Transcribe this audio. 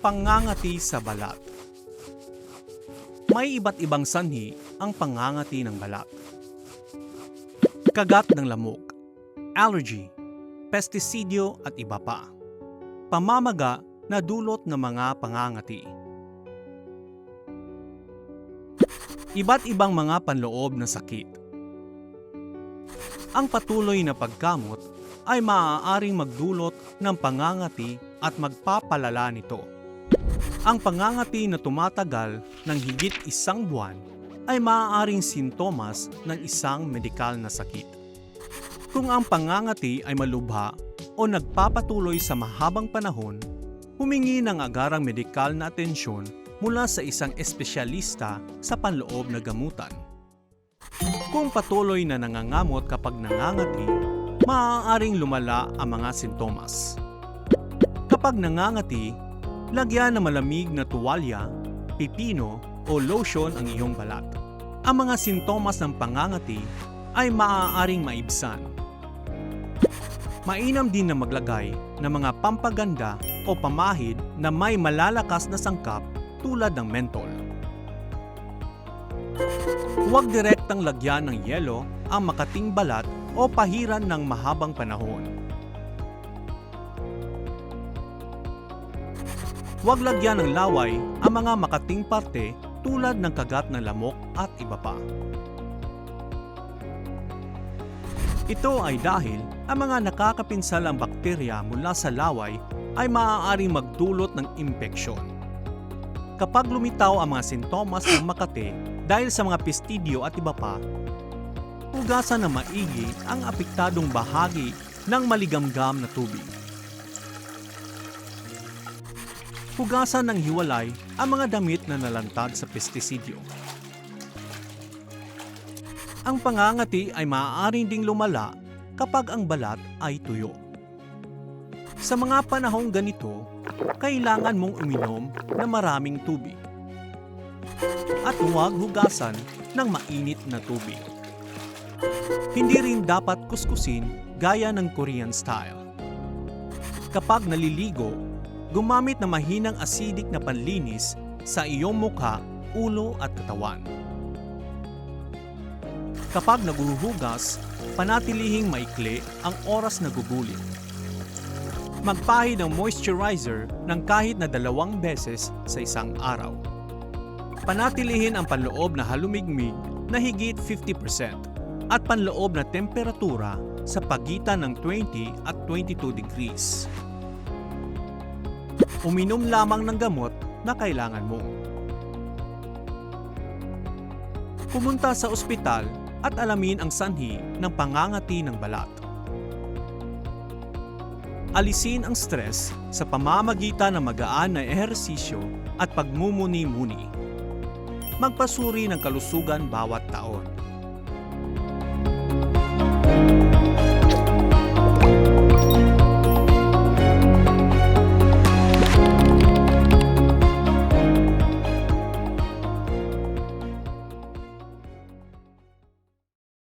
Pangangati sa balat May iba't ibang sanhi ang pangangati ng balat. Kagat ng lamok, allergy, pestisidyo at iba pa. Pamamaga na dulot ng mga pangangati. Iba't ibang mga panloob na sakit. Ang patuloy na pagkamot ay maaaring magdulot ng pangangati at magpapalala nito. Ang pangangati na tumatagal ng higit isang buwan ay maaaring sintomas ng isang medikal na sakit. Kung ang pangangati ay malubha o nagpapatuloy sa mahabang panahon, humingi ng agarang medikal na atensyon mula sa isang espesyalista sa panloob na gamutan. Kung patuloy na nangangamot kapag nangangati, maaaring lumala ang mga sintomas. Kapag nangangati, lagyan ng malamig na tuwalya, pipino o lotion ang iyong balat. Ang mga sintomas ng pangangati ay maaaring maibsan. Mainam din na maglagay ng mga pampaganda o pamahid na may malalakas na sangkap tulad ng mentol. Huwag direktang lagyan ng yelo ang makating balat o pahiran ng mahabang panahon. Huwag lagyan ng laway ang mga makating parte tulad ng kagat ng lamok at iba pa. Ito ay dahil ang mga nakakapinsalang bakterya mula sa laway ay maaaring magdulot ng impeksyon. Kapag lumitaw ang mga sintomas ng makate dahil sa mga pestidyo at iba pa, hugasan na maigi ang apektadong bahagi ng maligamgam na tubig. Hugasan ng hiwalay ang mga damit na nalantad sa pestisidyo. Ang pangangati ay maaaring ding lumala kapag ang balat ay tuyo. Sa mga panahong ganito, kailangan mong uminom na maraming tubig. At huwag hugasan ng mainit na tubig. Hindi rin dapat kuskusin gaya ng Korean style. Kapag naliligo, gumamit ng mahinang acidic na panlinis sa iyong mukha, ulo at katawan. Kapag naguhugas, panatilihing maikli ang oras na gugulit. Magpahid ng moisturizer ng kahit na dalawang beses sa isang araw. Panatilihin ang panloob na halumigmig na higit 50% at panloob na temperatura sa pagitan ng 20 at 22 degrees. Uminom lamang ng gamot na kailangan mo. Pumunta sa ospital at alamin ang sanhi ng pangangati ng balat. Alisin ang stress sa pamamagitan ng magaan na ehersisyo at pagmumuni-muni. Magpasuri ng kalusugan bawat taon.